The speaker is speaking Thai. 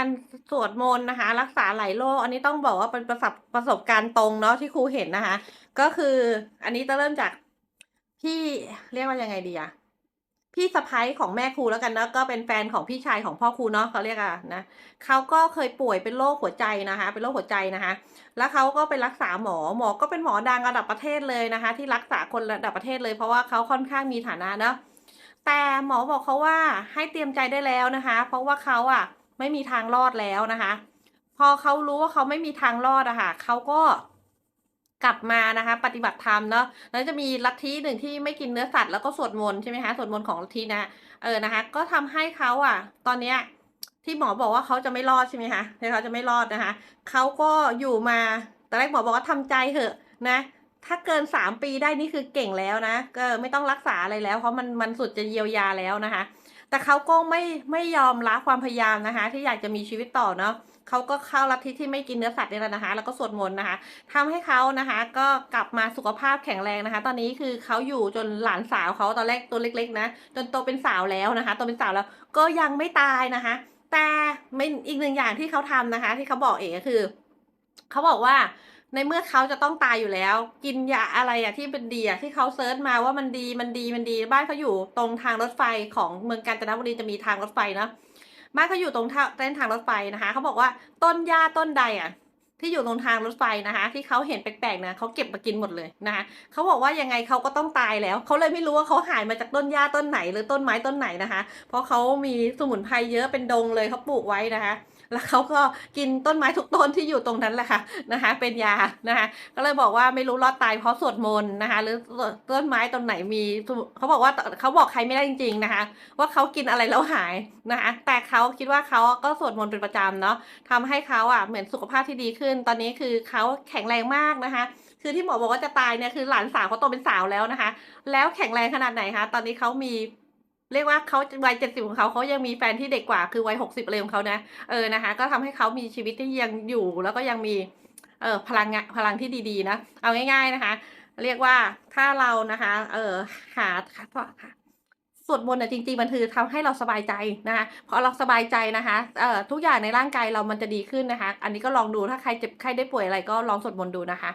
การสวดมนต์นะคะ รักษาหลายโรคอันนี้ต้องบอกว่าเป็นประสบประสบการณ์ตรงเนาะที่ครูเห็นนะคะ ก็คืออันนี้จะเริ่มจากพี่เรียกว่ายังไงดีอะพี่สะพ้ยของแม่ครูแล้วกันเนาะก็เป็นแฟนของพี่ชายของพ่อครูเนาะเขาเรียกอะนะเขาก็เคยป่วยเป็นโรคหัวใจนะคะ เป็นโรคหัวใจนะคะ แล้วเขาก็ไปรักษาหมอหมอก็เป็นหมอดังระดับประเทศเลยนะคะ ที่รักษาคนระดับประเทศเลยเพราะว่าเขาค่อนข้างมีฐานะเนาะแต่หมอบอกเขาว่าให้เตรียมใจได้แล้วนะคะ เพราะว่าเขาอะ ไม่มีทางรอดแล้วนะคะ พอเขารู้ว่าเขาไม่มีทางรอดอะค่ะเขาก็กลับมานะคะ ปฏิบัติธรรมเนาะแล้วจะมีลัทธิหนึ่งที่ไม่กินเนื้อสัตว์แล้วก็สวดมนต์ใช่ไหมคะสวดมนต์ของลัทธินะเออนะคะ ก็ทำให้เขาอะตอนเนี้ยที่หมอบอกว่าเขาจะไม่รอดใช่ไหมคะที่เขาจะไม่รอดนะคะเขาก็อยู่มาตอนแรกหมอบอกว่าทำใจเถอะนะ ถ้าเกินสามปีได้นี่คือเก่งแล้วนะก็ไม่ต้องรักษาอะไรแล้วเพราะมันมันสุดจะเยียวยาแล้วนะคะ แต่เขาก็ไม่ไม่ยอมละความพยายามนะคะ ที่อยากจะมีชีวิตต่อเนาะเขาก็เข้าลัทธิที่ไม่กินเนื้อสัตว์นี่แหละนะคะ แล้วก็สวดมนต์นะคะทำให้เขานะคะ ก็กลับมาสุขภาพแข็งแรงนะคะ ตอนนี้คือเขาอยู่จนหลานสาวเขาตอนแรกตัวเล็ก ๆ นะ จนโตเป็นสาวแล้วนะคะโตเป็นสาวแล้วก็ยังไม่ตายนะคะ แต่ไม่อีกหนึ่งอย่างที่เขาทำนะคะ ที่เขาบอกเองก็คือเขาบอกว่า ในเมื่อเขาจะต้องตายอยู่แล้ว กินยาอะไรอะที่เป็นดีอะที่เขาเซิร์ชมาว่ามันดีมันดีมันดี บ้านเขาอยู่ตรงทางรถไฟของเมืองกาญจนบุรีจะมีทางรถไฟเนาะบ้านเขาอยู่ตรงท่าเส้นทางรถไฟนะคะ เขาบอกว่าต้นหญ้าต้นใดอะที่อยู่ตรงทางรถไฟนะคะ ที่เขาเห็นแปลกๆนะเขาเก็บมากินหมดเลยนะคะเขาบอกว่ายังไงเขาก็ต้องตายแล้วเขาเลยไม่รู้ว่าเขาหายมาจากต้นหญ้าต้นไหน หรือต้นไม้ต้นไหนนะคะ เพราะเขามีสมุนไพรเยอะเป็นดงเลยเขาปลูกไว้นะคะ แล้วเขาก็กินต้นไม้ทุกต้นที่อยู่ตรงนั้นแหละค่ะนะคะ เป็นยานะคะ ก็เลยบอกว่าไม่รู้รอดตายเพราะสวดมนต์นะคะ หรือต้นไม้ต้นไหนมีเขาบอกว่าเขาบอกใครไม่ได้จริง ๆนะคะ ว่าเขากินอะไรแล้วหายนะคะ แต่เขาคิดว่าเขาก็สวดมนต์เป็นประจำเนาะทำให้เขาอะเหมือนสุขภาพที่ดีขึ้น ตอนนี้คือเขาแข็งแรงมากนะคะคือที่หมอบอกว่าจะตายเนี่ยคือหลานสาวเขาโตเป็นสาวแล้วนะคะ แล้วแข็งแรงขนาดไหนคะ ตอนนี้เขามี เรียกว่าเขาวัยเจ็ดสิบของเขาเขายังมีแฟนที่เด็กกว่าคือวัยหกสิบอะไรของเขานะเออนะคะ ก็ทำให้เขามีชีวิตที่ยังอยู่ แล้วก็ยังมีเออพลังงะพลังที่ดีๆนะเอาง่าย ๆนะคะ เรียกว่าถ้าเรานะคะ เออหาสวดมนต์นี่ยจริงๆมันคือทำให้เราสบายใจนะคะพอเราสบายใจนะคะเอ่อทุกอย่างในร่างกายเรามันจะดีขึ้นนะคะ อันนี้ก็ลองดูถ้าใครเจ็บใครได้ป่วยอะไรก็ลองสวดมนต์ดูนะคะ